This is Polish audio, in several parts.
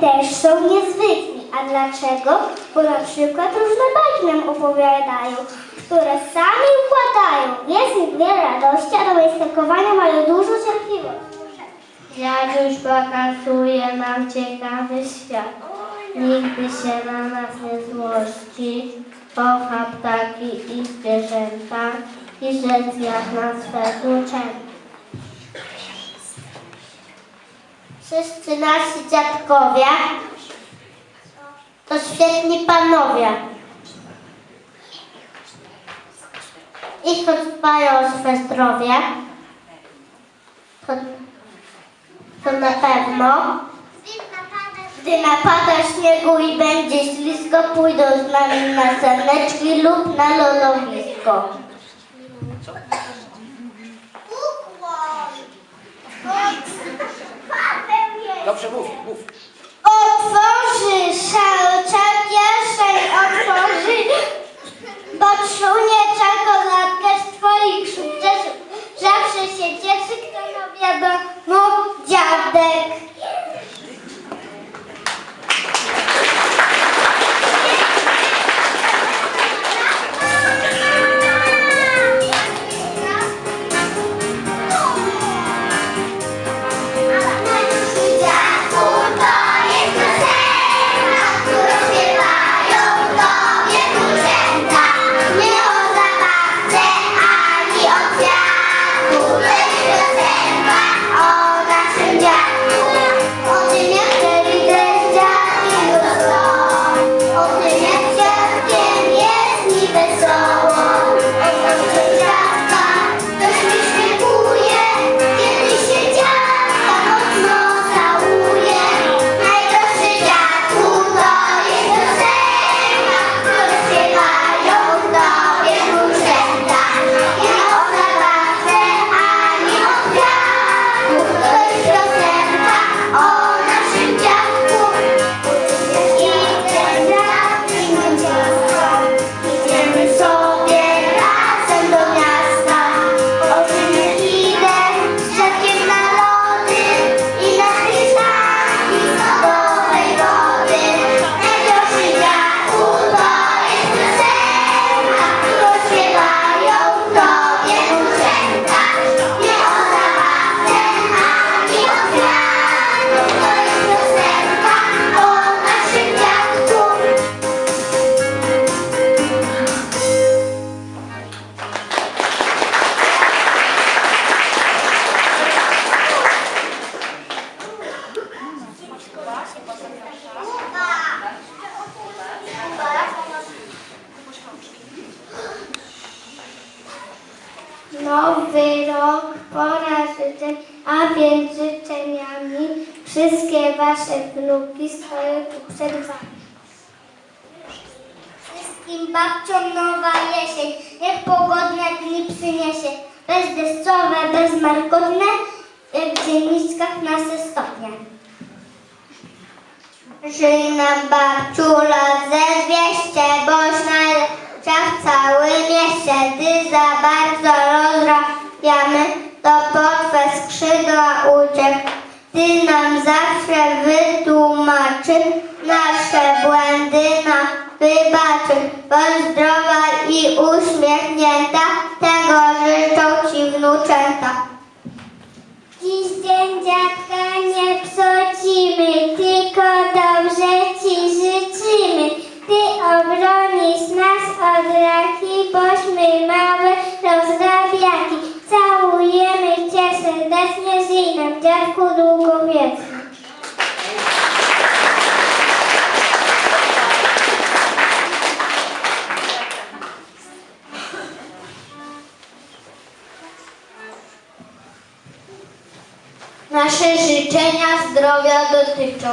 Też są niezwykli. A dlaczego? Bo na przykład różne bajki nam opowiadają, które sami układają. Jest ich wiele radości, a do występowania mają dużo cierpliwości. Dziaduś pokazuje nam ciekawy świat. Nigdy się na nas nie złości. Kocha ptaki i zwierzęta i rzec jak na swe Wszyscy nasi dziadkowie to świetni panowie. I choć dbają o swe zdrowie, to, to na pewno, gdy napada śniegu i będzie ślisko, pójdą z nami na zaneczki lub na lądowisko. Dobrze, mów, mów. Otworzy szalcza, kieszeń otworzy, podsunie czekoladkę z twoich sukcesów. Zawsze się cieszy, kto no wiadomo, pora życzeń, a więc życzeniami wszystkie wasze wnuki stoją tu przed wami. Wszystkim babciom nowa jesień, niech pogodne dni przyniesie, bezdeszczowe, bezmarkotne, w dzienniczkach nasze stopnie. Żyj nam babciula ze dwieście, boś najlepsza w całym mieście. Gdy za bardzo rozrabiamy, to pod twe skrzydła uciek. Ty nam zawsze wytłumaczy nasze błędy, nam wybaczy. Bądź zdrowa i uśmiechnięta, tego życzą ci wnuczęta. Dziś dzień dziadka nie psocimy, tylko dobrze ci życzymy. Ty obronisz nas od raki, bośmy małe rozrabiaki. Całujemy cię serdecznie, żyj nam dziadku długowieczny. Nasze życzenia zdrowia dotyczą.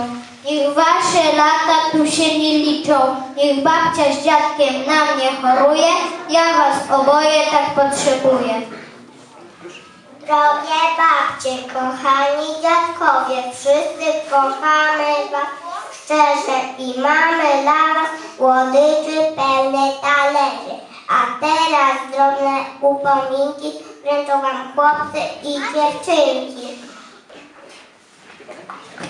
Niech wasze lata tu się nie liczą. Niech babcia z dziadkiem na mnie choruje. Ja was oboje tak potrzebuję. Drogie babcie, kochani dziadkowie, wszyscy kochamy was szczerze i mamy dla was łodyczy pełne talerzy. A teraz drobne upominki wręczą wam chłopcy i dziewczynki. Thank you.